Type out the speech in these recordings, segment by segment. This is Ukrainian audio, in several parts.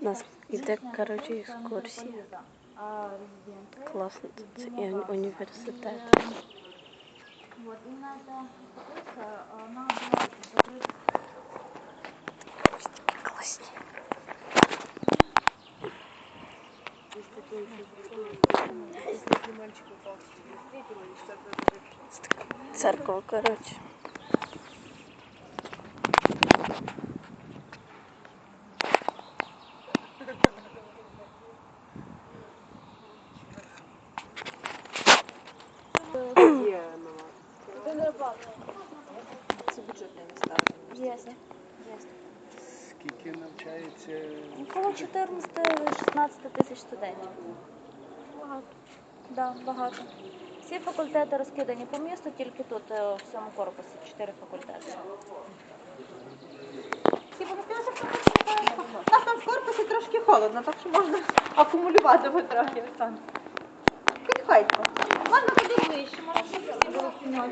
У нас іде, звична коротше, капличка екскурсія. митрополита. А резиденція Класно, тут це і відділена уні- власна. університет. Е, Вот, іменно ця капличка, вона була закрита Церква, коротше. Це бюджетне місто. Скільки навчається? Около 14-16 тисяч студентів. Багато. Да, багато. Всі факультети розкидані по місту, тільки тут е, в цьому корпусі чотири факультети. У нас там в корпусі трошки холодно, так що можна акумулювати ви трохи, Підходьте. Можна туди ближче, може, щоб були.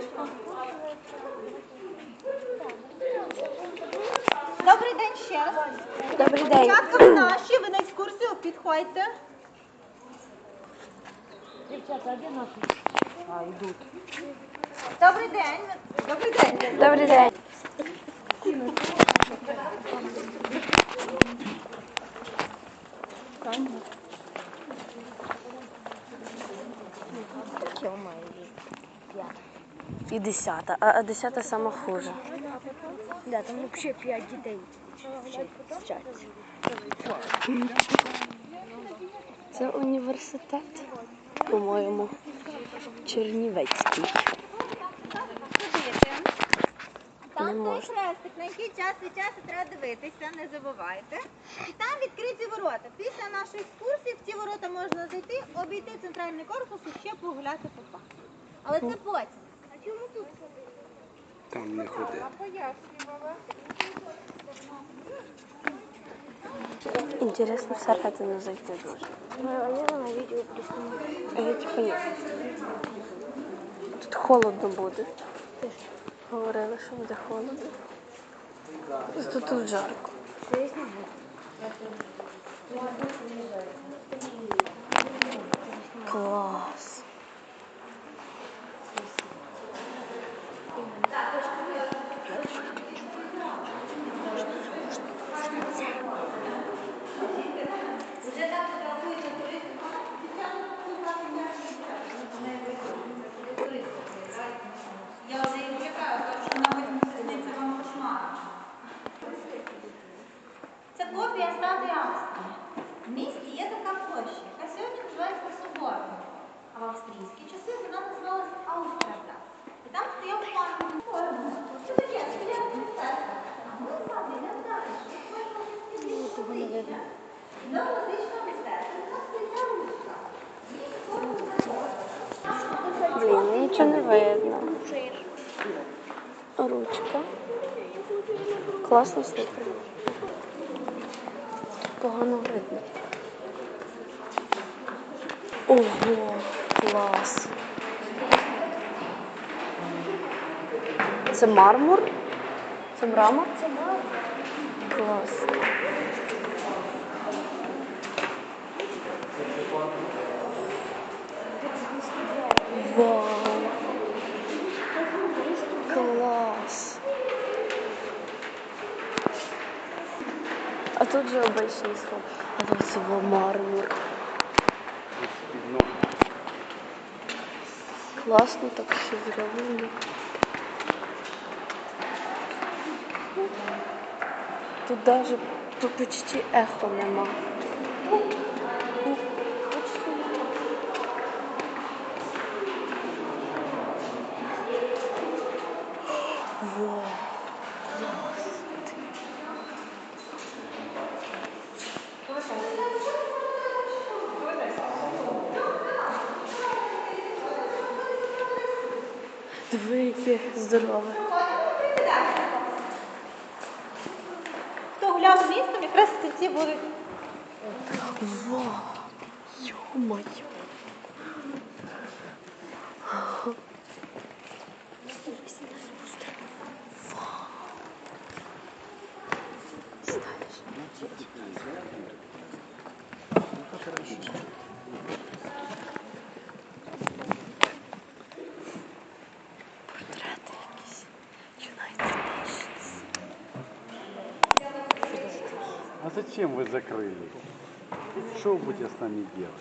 Добрий день ще раз. Добрий день. Дівчатка наші, ви на екскурсію, підходьте. Добрий день. Добрий день. Добрий день. І десята, а, а десята сама хуже. Да, там взагалі 5 дітей. Це університет, по-моєму, Чернівецький. Там той хрестик, на який час від часу треба дивитися, не забувайте. І там відкриті ворота. Після нашої екскурсії в ці ворота можна зайти, обійти центральний корпус і ще погуляти по парку. Але це потім. А чому тут? Там не ходи. Інтересно всередину зайти дуже. А я типу ні. Тут холодно буде. Говорили, що буде холодно. Зато тут жарко. Клас. Я вже їх чекаю, тому що вона потім присниться вам кошмаром. Це копія статуї Австрії. В місті є така площа, яка сьогодні називається. А в австрійські часи вона називалась Аустрада. І там стояв. Що таке? Мистецтво. А ми з вами не видно. До музичного мистецтва у нас стоїть ручка. Її Блін, нічого не видно. Ручка. Класно слухай. Погано видно. Ого, клас. Це мармур? Це мрамор? Це мрамор. Клас. Вау. Клас. А тут же обичний сход. А тут це во мармур. Класно так все зроблено. Тут даже почти ехо нема. Диви, здорово. здорове. Хто гуляв містом, якраз ці будуть. Вау! Йо-моє! Thank you. зачем вы закрыли? Что вы будете с нами делать?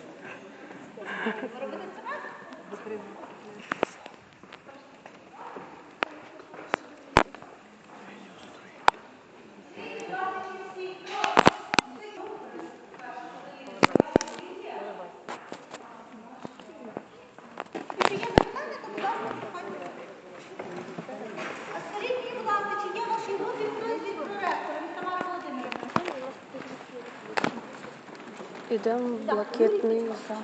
Ідемо в блакитний зал.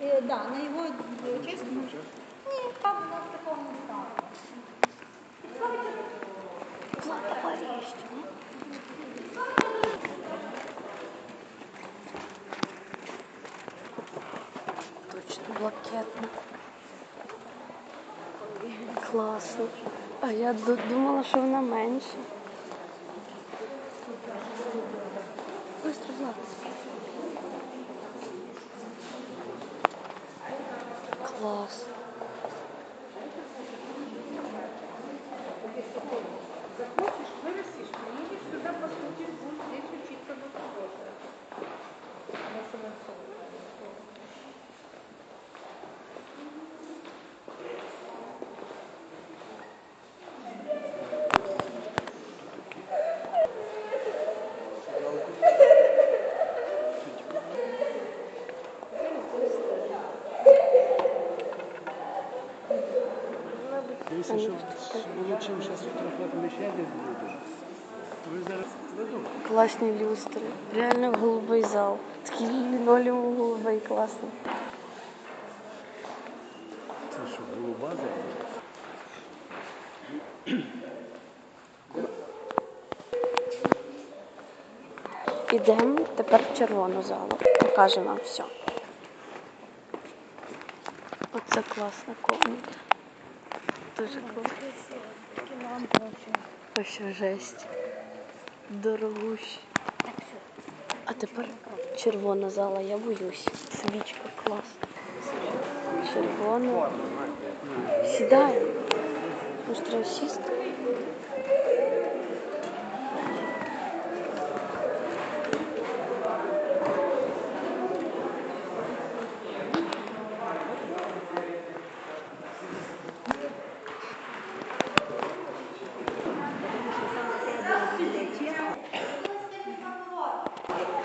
Так, да, на його честь. Ні, так, у нас такого не стало. Точно блакитна. Класно. А я думала, що вона менша. Если что, получим сейчас фотографувати десь будемо. Ви зараз. Класні люстри. Реально голубий зал. Такий лінолеум голубий класний. Це що, голуба зала? Ідемо тепер в червону залу. Покажемо вам все. Оце класна комната. Дуже класно. Ось жесть. Дорогущий. А тепер червона зала, я боюсь. Свічка класна. Червона. Може сісти?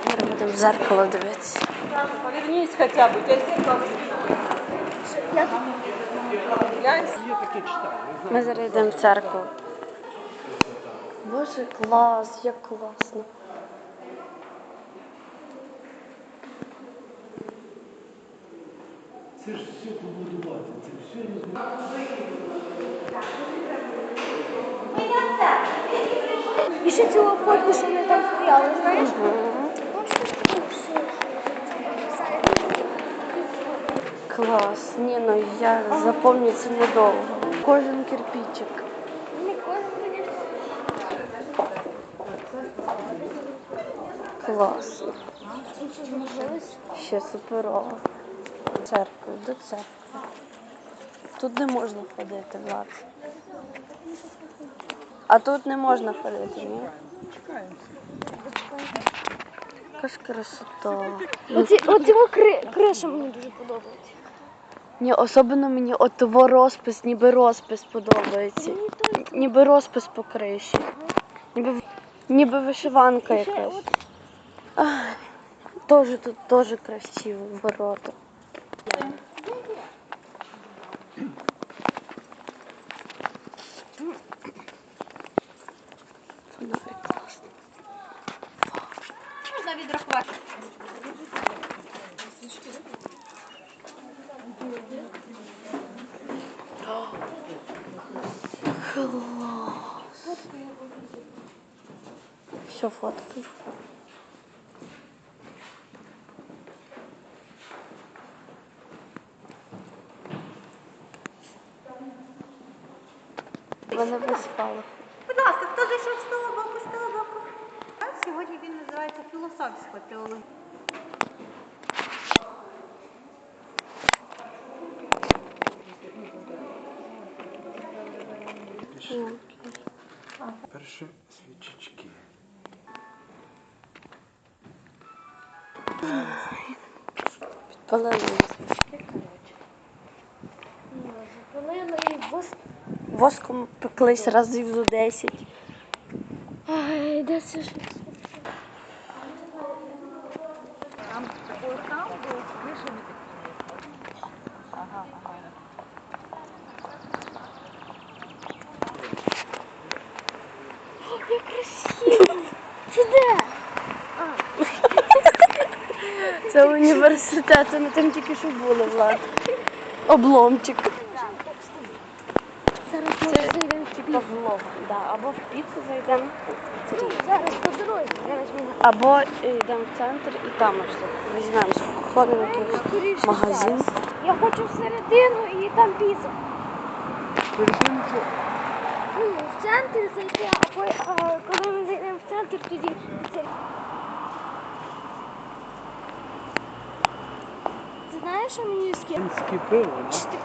Зараз будемо в зеркало дивитися. Бы, у тебя зеркало Ми зараз йдемо в церкву. Боже, клас, як класно. Це ж все побудувати, це все І ще цього фотку, що ми там стояли, знаєш? Клас. Ні, ну я запам'ятаю це недовго. Кожен кирпичик. Можливість. Ще суперово. Церкву, до церкви. Тут не можна ходити, Влад. А тут не можна ходити, ні? Яка ж красота. Оці, оці кри, криша мені дуже подобається. Ні, особливо мені от того розпис, ніби розпис подобається. Мені теж Ніби розпис по криші. Ніби, ніби вишиванка І ще якась. от Ай, тут теж красиво ворота. Фонарик класний. Можна відрахувати. Клас. Все, фоткаю. Мене виспало. Будь ласка, хто зайшов з того боку, з того боку? А сьогодні називається філософська теологія. Перше свічечки. Підпалили. Запалили і вос... Воском пеклись разів до 10. Ай, де це ж? Там такой храм был с крышами такими. Ага, ага. Як красиво! Це? Це університет, це ми там тільки що були, Влад. Обломчик. Зараз ми зайдемо в лог, да. Або в піцу зайдемо. Зараз по дорозі. Або йдемо в центр і там ось візьмемо, ходимо в якийсь магазин. Я хочу всередину і там піцу. Середину? Ну, в центр зайти, а, коли в центр, тоді. Ти знаєш, що мені ким? Пиво, да?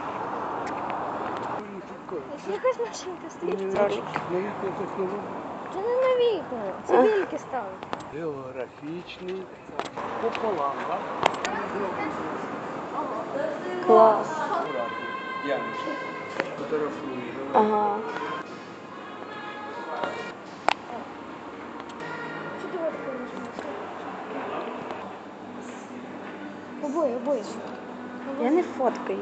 Якась машинка стоїть. Новітня технологія. Це не новітно, це вільки стали. Географічний пополам, так? Клас. Ага. Фоткаю.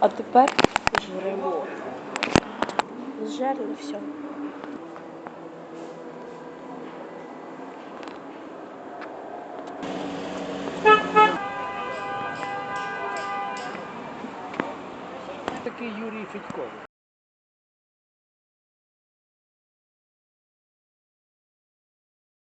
А тепер жремо. Зжерли все. Такий Юрій Федько.